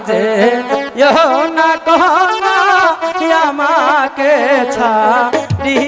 মাঝে না কহ আমাকে ছাড়ি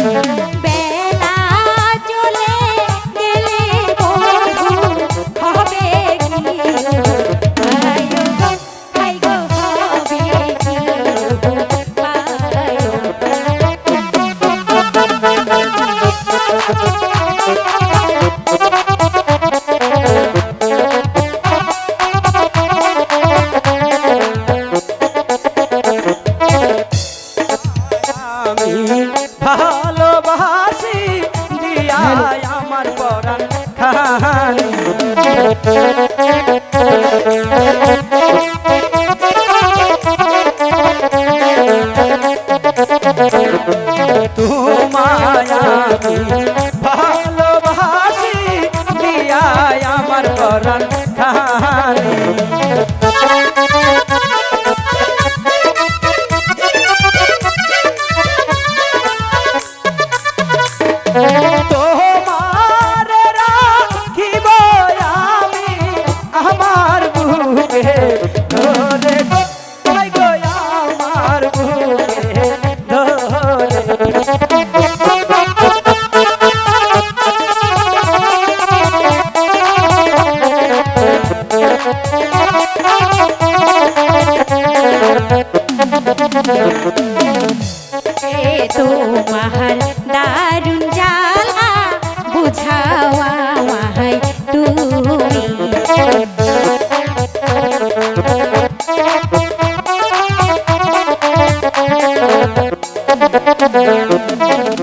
Baby. আমি ভালোবাসি দিয়া আমার করণ খানি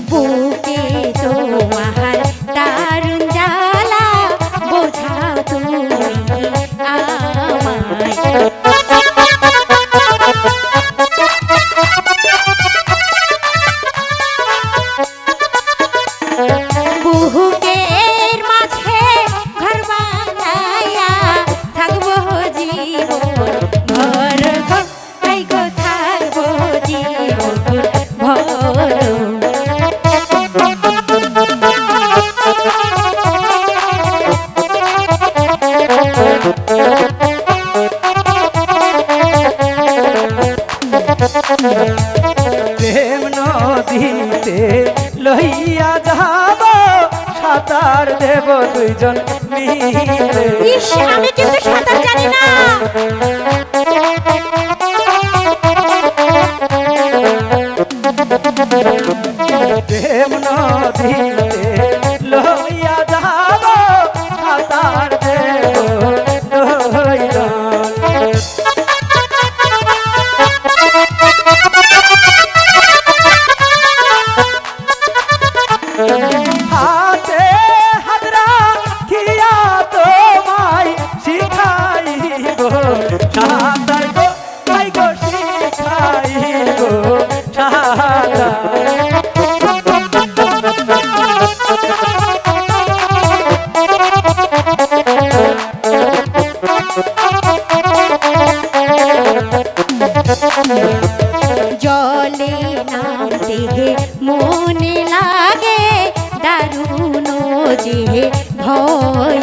বুকে তো প্রেম নদীতে লইয়া যাব সাঁতার দেব দুইজন মিলে। আমি দারুণ যে ভয়।